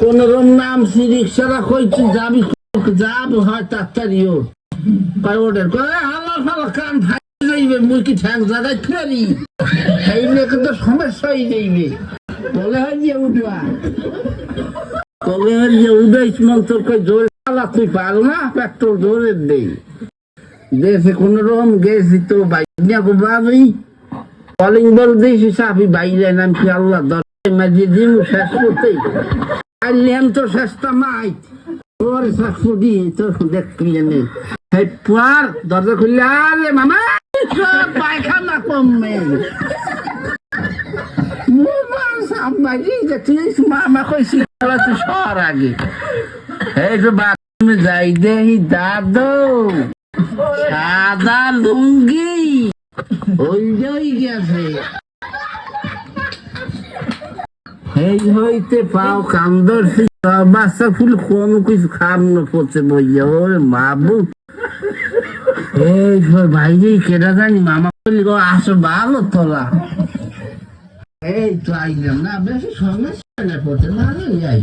কোন রকম নাম রিক্সারা কইছি, যাবি যাব হয় আল্লাহ ফালা কান যাইবে, মুই কি ঠ্যাং নিয়ে কিন্তু সমস্যা হয়ে যাইবে। বলে হয় যে উঠবা। কবে হয় যে উদয় মন্তর কই জোরে চালা, তুই পারো না, পেট্রোল জোরে দেই দেশে কোন রকম গেছি তো গো বাবি কলিং বল দিয়েছি সাফি বাইরে নাম কি আল্লাহ দরজা মাঝে দিমু শেষ করতেই আইলেন তো শেষটা মাই তোর শেষ করি তো দেখবি জানি। এই পুয়ার দরজা খুললে, আরে মামা পায়খানা কমবে যে আগে। এই বাথরুমে যাই দেহি দাদু, সাদা লুঙ্গি ওই যে ওই গেছে এই হইতে পাও কান্দর বাচ্চা ফুল কোনো কিছু খাম না পড়ছে বইয়া। ওরে মাবু এই বাইরে কেটা জানি মামা বললি, গো, আসো ভালো তোলা। এই তো আইলাম না, বেশি সমস্যা না পড়ছে না যাই